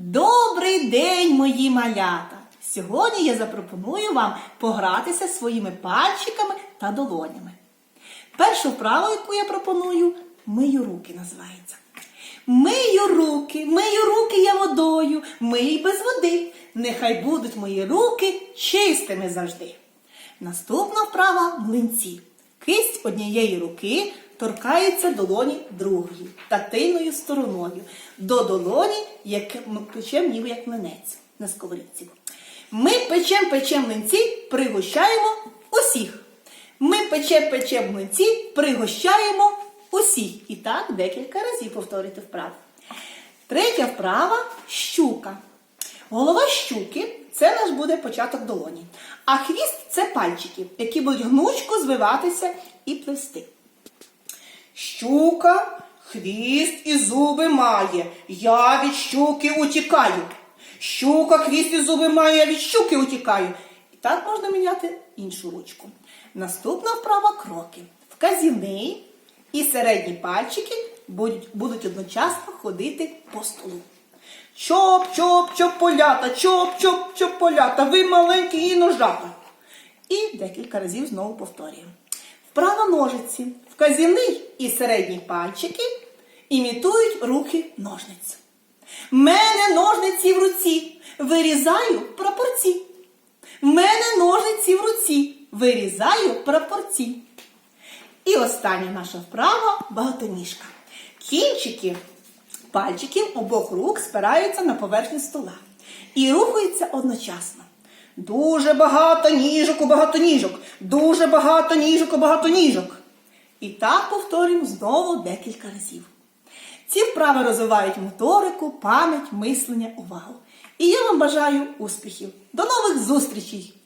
Добрий день, мої малята! Сьогодні я запропоную вам погратися своїми пальчиками та долонями. Першу вправу, яку я пропоную, мию руки називається. Мию руки, мию руки я водою, мий без води. Нехай будуть мої руки чистими завжди. Наступна вправа млинці. Кисть однієї руки торкається долоні другої та тильною стороною до долоні, як ми печем ніби як млинець на сковорідці. Ми печем печем млинці, пригощаємо усіх. Ми печем печем млинці, пригощаємо усіх. І так декілька разів повторити вправу. Третя вправа щука. Голова щуки це наш буде початок долоні. А хвіст це пальчики, які будуть гнучко звиватися і плести. Щука, хвіст і зуби має. Я від щуки утікаю. Щука, хвіст і зуби має, я від щуки утікаю. І так можна міняти іншу ручку. Наступна вправа кроки. Вказівний і середні пальчики будуть, будуть одночасно ходити по столу. Чоп, чоп, чополята, чоп, чоп, чополята, ви маленькі і ножата. І декілька разів знову повторюємо. Вправа ножиці, вказівний і середні пальчики імітують рухи ножниць. Мене ножниці в руці, вирізаю прапорці. Мене ножниці в руці, вирізаю прапорці. І остання наша вправа багатоніжка. Кінчики пальчиків обох рук спираються на поверхню стола і рухаються одночасно. Дуже багато ніжок у багато ніжок, дуже багато ніжок у багато ніжок. І так повторюємо знову декілька разів. Ці вправи розвивають моторику, пам'ять, мислення, увагу. І я вам бажаю успіхів. До нових зустрічей!